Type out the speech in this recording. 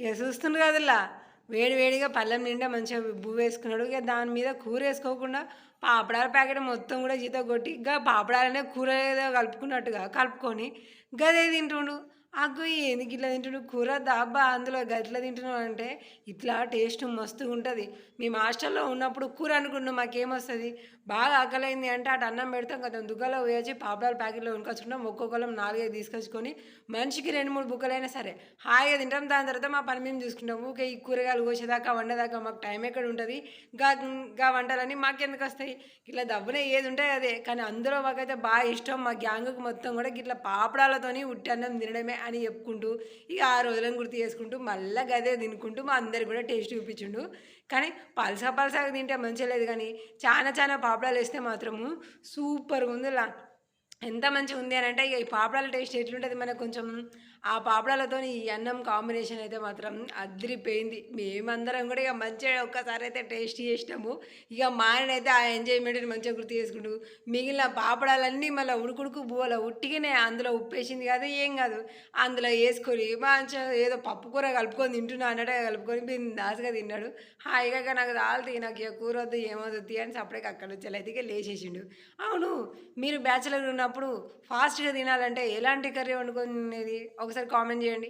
ఇక చూస్తుండ్రు కదలా? వేడి వేడిగా పళ్ళెం నిండా మంచిగా బువ్వ వేసుకున్నాడు. ఇక దాని మీద కూర వేసుకోకుండా పాపడాల ప్యాకెట్ మొత్తం కూడా జీతో కొట్టి ఇంకా పాపడాలనే కూర ఏదో కలుపుకున్నట్టుగా కలుపుకొని గదే తింటుండు. అగ్గు ఎందుకు ఇట్లా తింటున్నావు? కూర దాబ్బా అందులో గట్ల తింటున్నావు అంటే ఇట్లా టేస్ట్ మస్తుగా ఉంటుంది. మేము హాస్టల్లో ఉన్నప్పుడు కూర అనుకున్నాం మాకేమొస్తుంది? బాగా ఆకలైంది అంటే అటు అన్నం పెడతాం కదా దుగ్గలో వేసి పాపడాల ప్యాకెట్లో ఉనుకొచ్చుకుంటాం ఒక్కొక్కరం నాలుగైదు తీసుకొచ్చుకొని మనిషికి రెండు మూడు బుక్కలైనా సరే హాయిగా తింటాం. దాని తర్వాత మా పని మేము చూసుకుంటాం. ఊకే ఈ కూరగాయలు కోసేదాకా వండేదాకా మాకు టైం ఎక్కడ ఉంటుంది? గా గా వంటలని మాకెందుకు వస్తాయి? ఇట్లా దబ్బునే ఏది ఉంటే అదే. కానీ అందులో మాకైతే బాగా ఇష్టం. మా గ్యాంగ్కి మొత్తం కూడా ఇట్లా పాపడాలతోని ఉట్టి అన్నం తినడమే అని చెప్పుకుంటూ ఇక ఆ రోజులను గుర్తు చేసుకుంటూ మళ్ళీ గదే తినుకుంటూ మా అందరికి కూడా టేస్ట్ చూపించిండు. కానీ పలసా పలసాగా తింటే మంచిగా లేదు కానీ చాలా చాలా పాపడాలు వేస్తే మాత్రము సూపర్గా ఉంది లా ఎంత మంచిగా ఉంది అని అంటే ఇక ఈ పాపడాల టేస్ట్ ఎట్లుంటుంది మనకు కొంచెం ఆ పాపడాలతో ఈ అన్నం కాంబినేషన్ అయితే మాత్రం అదిరిపోయింది. మేమందరం కూడా ఇక మంచిగా ఒక్కసారి అయితే టేస్ట్ చేసినాము. ఇక మా ఆయన అయితే ఆ ఎంజాయ్మెంట్ని మంచిగా గుర్తు చేసుకుంటూ మిగిలిన పాపడాలన్నీ మళ్ళీ ఉడుకుడుకు బువ్వలో ఉట్టిగానే అందులో ఉప్పేసింది కాదు ఏం కాదు. అందులో వేసుకొని మంచిగా ఏదో పప్పు కూర కలుపుకొని తింటున్నా అన్నట్టుగా కలుపుకొని బిందాసుగా తిన్నాడు. హాయిగా నాకు తాలుతుంది నాకు ఇక కూర వద్దు ఏమవుతుంది అని సపరేట్గా అక్కడ నుంచి అయితే లేచేసిండు. అవును మీరు బ్యాచిలర్ ఉన్న ఉన్నప్పుడు ఫాస్ట్గా తినాలంటే ఎలాంటి కర్రీ వండుకునేది? ఒకసారి కామెంట్ చేయండి.